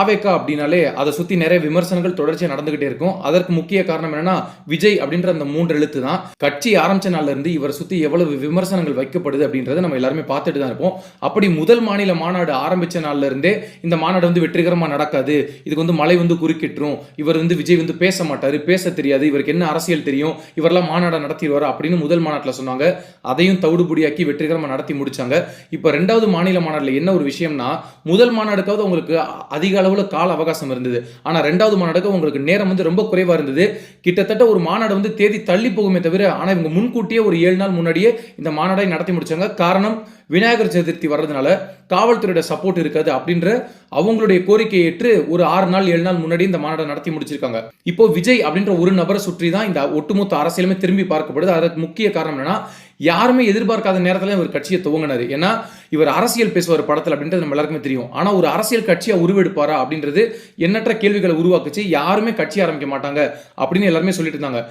தாவேக்கா அப்படின்னாலே அதை சுற்றி நிறைய விமர்சனங்கள் தொடர்ச்சியாக நடந்துகிட்டே இருக்கும். அதற்கு முக்கிய காரணம் என்னன்னா விஜய் அப்படின்ற அந்த மூன்று எழுத்து தான் கட்சி ஆரம்பிச்ச நாள்ல இருந்து இவரை சுற்றி எவ்வளவு விமர்சனங்கள் வைக்கப்படுது அப்படின்றத நம்ம எல்லாருமே பார்த்துட்டு தான் இருப்போம். அப்படி முதல் மாநில மாநாடு ஆரம்பிச்ச நாள்ல இருந்தே இந்த மாநாடு வந்து வெற்றிகரமாக நடக்காது. இதுக்கு வந்து மழை வந்து குறுக்கிட்டுரும். இவர் வந்து விஜய் வந்து பேச மாட்டார் பேச தெரியாது. இவருக்கு என்ன அரசியல் தெரியும்? இவரெல்லாம் மாநாடை நடத்திடுவார் அப்படின்னு முதல் மாநாட்டில் சொன்னாங்க. அதையும் தவிடுபடியாக்கி வெற்றிகரமாக நடத்தி முடிச்சாங்க. இப்போ ரெண்டாவது மாநில மாநாட்டில் என்ன ஒரு விஷயம்னா முதல் மாநாடுக்காவது உங்களுக்கு அதிக அளவில் கால அவகாசம் இருந்தது. ஆனால் ரெண்டாவது மாநாடுக்கு உங்களுக்கு நேரம் வந்து ரொம்ப குறைவாக இருந்தது. கிட்டத்தட்ட ஒரு மாநாடு வந்து தேதி தள்ளி போகுமே தவிர ஆனால் இவங்க முன்கூட்டியே ஒரு ஏழு நாள் முன்னாடியே இந்த மாநாடை நடத்தி முடிச்சாங்க. காரணம் விநாயகர் சதுர்த்தி வர்றதுனால காவல்துறையோட சப்போர்ட் இருக்காது அப்படின்ற அவங்களுடைய கோரிக்கையை ஏற்று ஒரு ஆறு நாள் ஏழு நாள் முன்னாடி இந்த மாநாட்டை நடத்தி முடிச்சிருக்காங்க. இப்போ விஜய் அப்படின்ற ஒரு நபரை சுற்றி தான் இந்த ஒட்டுமொத்த அரசியலுமே திரும்பி பார்க்கப்படுது. அதற்கு முக்கிய காரணம் என்னன்னா யாருமே எதிர்பார்க்காத நேரத்தில் இவர் கட்சியை துவங்கினார். ஏன்னா இவர் அரசியல் பேசுவார் படத்தில் அப்படின்றது நம்ம எல்லாருக்குமே தெரியும். ஆனால் ஒரு அரசியல் கட்சியை உருவெடுப்பாரா அப்படின்றது எண்ணற்ற கேள்விகளை உருவாக்குச்சு. யாருமே கட்சி ஆரம்பிக்க மாட்டாங்க அப்படின்னு எல்லாருமே சொல்லிட்டு இருந்தாங்க.